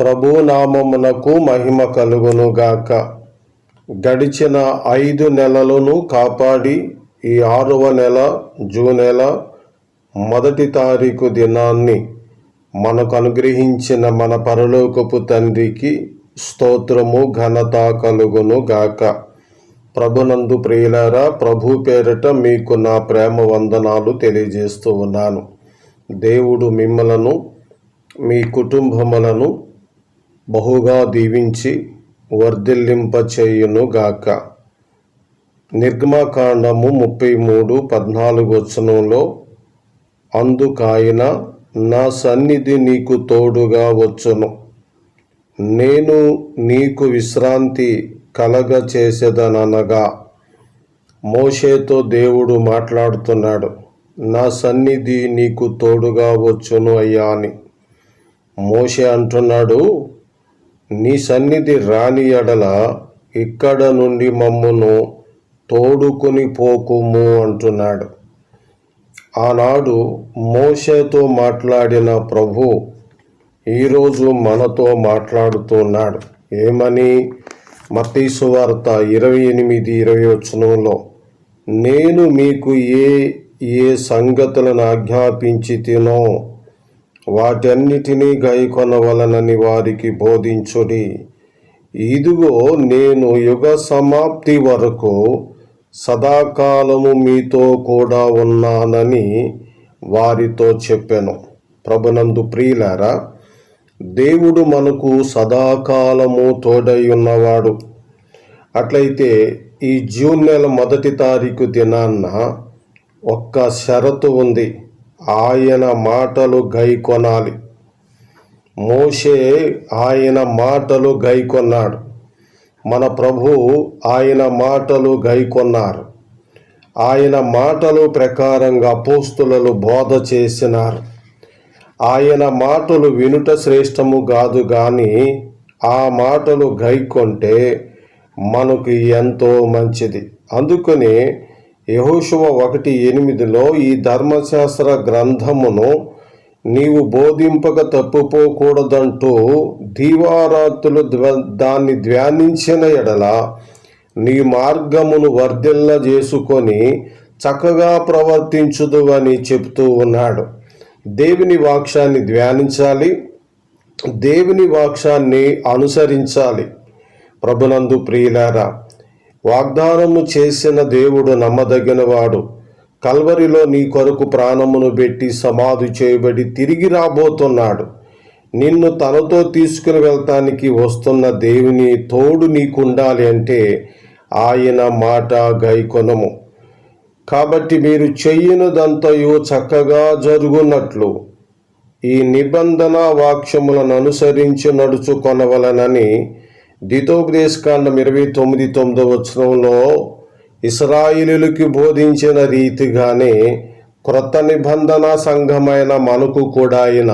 ప్రభునామమునకు మహిమ కలుగును గాక గడిచిన ఐదు నెలలను కాపాడి ఈ ఆరవ నెల జూన్ నెల మొదటి తారీఖు దినాన్ని మనకు అనుగ్రహించిన మన పరలోకపు తండ్రికి స్తోత్రము ఘనత కలుగును గాక ప్రభునందు ప్రియులారా ప్రభు పేరట మీకు నా ప్రేమ వందనాలు తెలియజేస్తూ ఉన్నాను. దేవుడు మిమ్మలను మీ కుటుంబములను బహుగా దీవించి వర్ధిల్లింపచేయును గాక నిర్గమకాండము ముప్పై మూడు పద్నాలుగు వచనంలో అందుకాయన నా సన్నిధి నీకు తోడుగా వచ్చును. నేను నీకు విశ్రాంతి కలగ చేసేదనగా మోషేతో దేవుడు మాట్లాడుతున్నాడు నా సన్నిధి నీకు తోడుగా వచ్చును అయ్యా అని. మోషే అంటున్నాడు నీ సన్నిధి రాని ఎడల ఇక్కడ నుండి మమ్మును తోడుకొని పోకుము అంటున్నాడు. ఆనాడు మోషేతో మాట్లాడిన ప్రభు ఈరోజు మనతో మాట్లాడుతున్నాడు. ఏమని? మతీసు వార్త ఇరవై ఎనిమిది ఇరవై వచనంలో నేను మీకు ఏ ఏ సంగతులను ఆజ్ఞాపించి తినో వాటన్నిటినీ గైకొనవలనని వారికి బోధించుడి. ఇదిగో నేను యుగ సమాప్తి వరకు సదాకాలము మీతో కూడా ఉన్నానని వారితో చెప్పాను. ప్రభునందు ప్రియులారా దేవుడు మనకు సదాకాలము తోడై ఉన్నవాడు. అట్లయితే ఈ జూన్ నెల మొదటి తారీఖు దినాన్న ఒక్క షరతు ఉంది. ఆయన మాటలు గైకొనాలి. మోషే ఆయన మాటలు గైకొన్నాడు. మన ప్రభు ఆయన మాటలు గైకొన్నారు. ఆయన మాటలు ప్రకారంగా అపోస్తులలో బోధ చేసినారు. ఆయన మాటలు వినుట శ్రేష్టము కాదు కానీ ఆ మాటలు గైకొంటే మనకు ఎంతో మంచిది. అందుకని యహోశువ ఒకటి ఎనిమిదిలో ఈ ధర్మశాస్త్ర గ్రంథమును నీవు బోధింపక తప్పుపోకూడదంటూ దీవారాత్రులు దాన్ని ధ్యానించిన ఎడల నీ మార్గమును వర్ధిల్ల చేసుకొని చక్కగా ప్రవర్తించుదు అని చెప్తూ ఉన్నాడు. దేవుని వాక్యాన్ని ధ్యానించాలి. దేవుని వాక్యాన్ని అనుసరించాలి. ప్రభునందు ప్రియులారా వాగ్దానము చేసిన దేవుడు నమ్మదగినవాడు. కల్వరిలో నీ కొరకు ప్రాణమును పెట్టి సమాధి చేయబడి తిరిగి రాబోతున్నాడు. నిన్ను తనతో తీసుకుని వెళ్తానికి వస్తున్న దేవుని తోడు నీకుండాలి అంటే ఆయన మాట గైకొనము. కాబట్టి మీరు చెయ్యనుదంతయు చక్కగా జరుగునట్లు. ఈ నిబంధన వాక్యములను అనుసరించి నడుచుకొనవలనని ద్వితోపదేశకాండం ఇరవై తొమ్మిది తొమ్మిదో వచనంలో ఇస్రాయిలులకి బోధించిన రీతిగానే క్రొత్త నిబంధన సంఘమైన మనకు కూడా ఆయన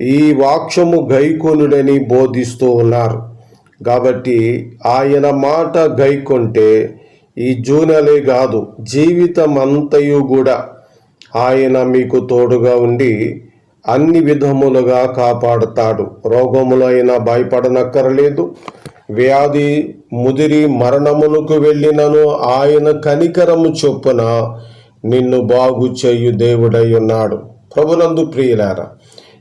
ఈ వాక్యము గైకొనుడని బోధిస్తూ ఉన్నారు. కాబట్టి ఆయన మాట గైకొంటే ఈ జూనలే కాదు జీవితం అంతయు కూడా ఆయన మీకు తోడుగా ఉండి అన్ని విధములుగా కాపాడుతాడు. రోగములైనా భయపడనక్కరలేదు. వ్యాధి ముదిరి మరణమునకు వెళ్ళినను ఆయన కనికరము చొప్పున నిన్ను బాగు చేయు దేవుడై ఉన్నాడు. ప్రభునందు ప్రియులారా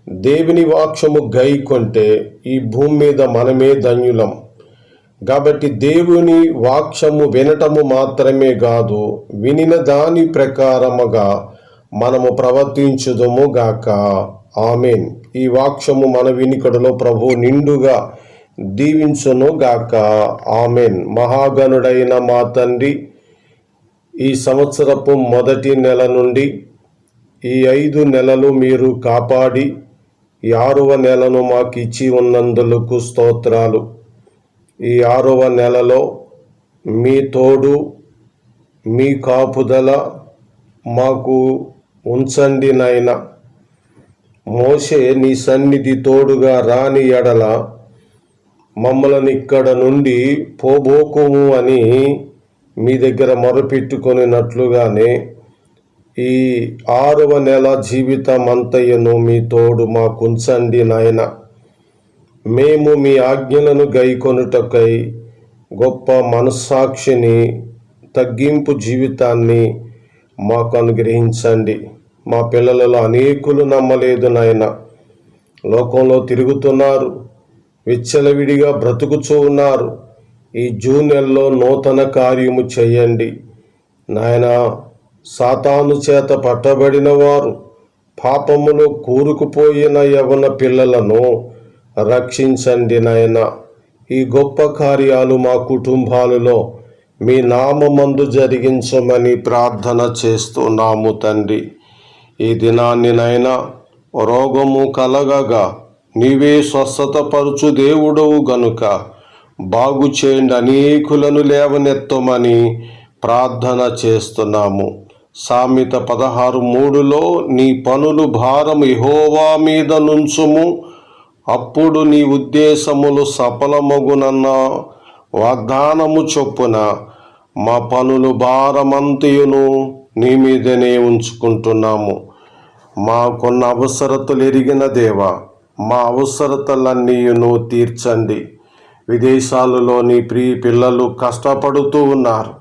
దేవుని వాక్యము గైకొంటే ఈ భూమి మీద మనమే ధన్యులం. కాబట్టి దేవుని వాక్యము వినటము మాత్రమే కాదు వినిన దాని ప్రకారముగా మనము ప్రవర్తించుదుము గాక. ఆమెన్. ఈ వాక్యము మన వినికడలో ప్రభు నిండుగా దీవించును గాక. ఆమెన్. మహాగణుడైన మా తండ్రి ఈ సంవత్సరపు మొదటి నెల నుండి ఈ ఐదు నెలలు మీరు కాపాడి ఈ ఆరవ నెలను మాకు ఇచ్చి ఉన్నందులకు స్తోత్రాలు. ఈ ఆరవ నెలలో మీ తోడు మీ కాపుదల మాకు ఉంచండి నాయన. మోషే నీ సన్నిధి తోడుగా రాని ఎడల మమ్మల్ని ఇక్కడ నుండి పోబోకుము అని మీ దగ్గర మొరపెట్టుకొనినట్లుగానే ఈ ఆరవ నెల జీవితం అంతయ్యను మీ తోడు మాకుంచండి నాయన. మేము మీ ఆజ్ఞలను గైకొనుటకై గొప్ప మనస్సాక్షిని తగ్గింపు జీవితాన్ని మాకు అనుగ్రహించండి మా పిల్లలలో అనేకులు నమ్మలేదు నాయన. లోకంలో తిరుగుతున్నారు విచ్చలవిడిగా బ్రతుకుచూ ఉన్నారు. ఈ జూన్ నెలలో నూతన కార్యము చేయండి. నాయన సాతాను చేత పట్టబడిన వారు పాపములో కూరుకుపోయిన యవన పిల్లలను రక్షించండి నాయన. ఈ గొప్ప కార్యాలు మా కుటుంబాలలో మీ నామమందు జరిగించమని ప్రార్థన చేస్తున్నాము తండ్రి. ఈ దినాన్ని నైనా రోగము కలగగా నీవే స్వస్థత పరుచు దేవుడవు గనుక. బాగు చేయండి అనేకులను లేవనెత్తమని ప్రార్థన చేస్తున్నాము. సామెత పదహారు మూడులో నీ పనులు భారం ఇహోవా మీద నుంచుము. అప్పుడు నీ ఉద్దేశములు సఫలమగునన్న వాగ్దానము చొప్పున మా పనులు భారమంతయును నీ మీదనే ఉంచుకుంటున్నాము. మాకున్న అవసరతలు ఎరిగిన దేవ మా అవసరతలన్నీయును తీర్చండి. విదేశాలలో నీ ప్రియ పిల్లలు కష్టపడుతూ ఉన్నారు.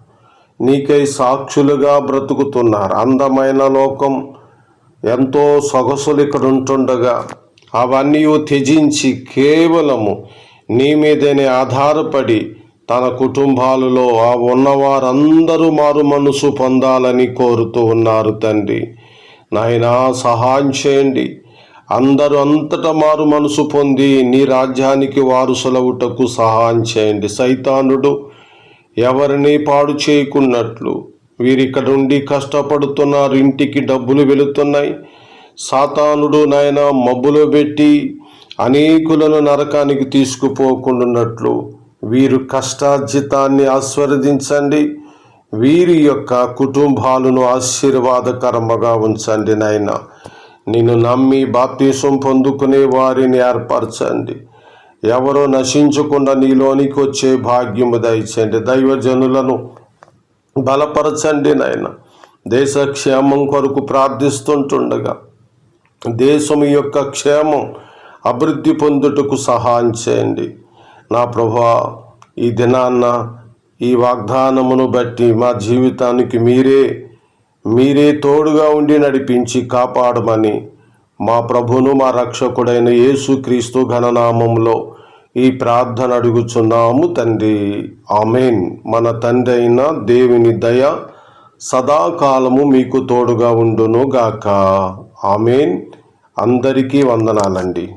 నీకై సాక్షులుగా బ్రతుకుతున్నారు. అందమైన లోకం ఎంతో సొగసులు ఇక్కడ ఉంటుండగా అవన్నీ త్యజించి కేవలము నీ మీదనే ఆధారపడి తన కుటుంబాలలో ఆ ఉన్నవారందరూ మారు మనసు పొందాలని కోరుతూ ఉన్నారు తండ్రి. నాయనా సహాయం చేయండి. అందరూ అంతటా మారు మనసు పొంది నీ రాజ్యానికి వారసులవుటకు సహాయం చేయండి. సైతానుడు ఎవరిని పాడు చేయకున్నట్లు వీరిక్కడ నుండి కష్టపడుతున్నారు ఇంటికి డబ్బులు వెళుతున్నాయి. సాతానుడు నాయన మబ్బులో పెట్టి అనేకులను నరకానికి తీసుకుపోకుండాన్నట్లు వీరు కష్టార్జితాన్ని ఆస్వాదించండి. వీరి యొక్క కుటుంబాలను ఆశీర్వాదకరముగా ఉంచండి నాయన. నిన్ను నమ్మి బాప్తీసం పొందుకునే వారిని ఏర్పరచండి. ఎవరో నశించకుండా నీలోనికి వచ్చే భాగ్యము దయచండి దైవజనులను బలపరచండి నాయన. దేశ క్షేమం కొరకు ప్రార్థిస్తుంటుండగా దేశం యొక్క క్షేమం అభివృద్ధి పొందుటకు సహాయం చేయండి. నా ప్రభా ఈ దినాన్న ఈ వాగ్దానమును బట్టి మా జీవితానికి మీరే మీరే తోడుగా ఉండి నడిపించి కాపాడమని మా ప్రభును మా రక్షకుడైన యేసుక్రీస్తు ఘననామంలో ఈ ప్రార్థన అడుగుచున్నాము తండ్రి. ఆమెన్. మన తండ్రి అయిన దేవుని దయ సదాకాలము మీకు తోడుగా ఉండును గాక. ఆమెన్. అందరికీ వందనాలండి.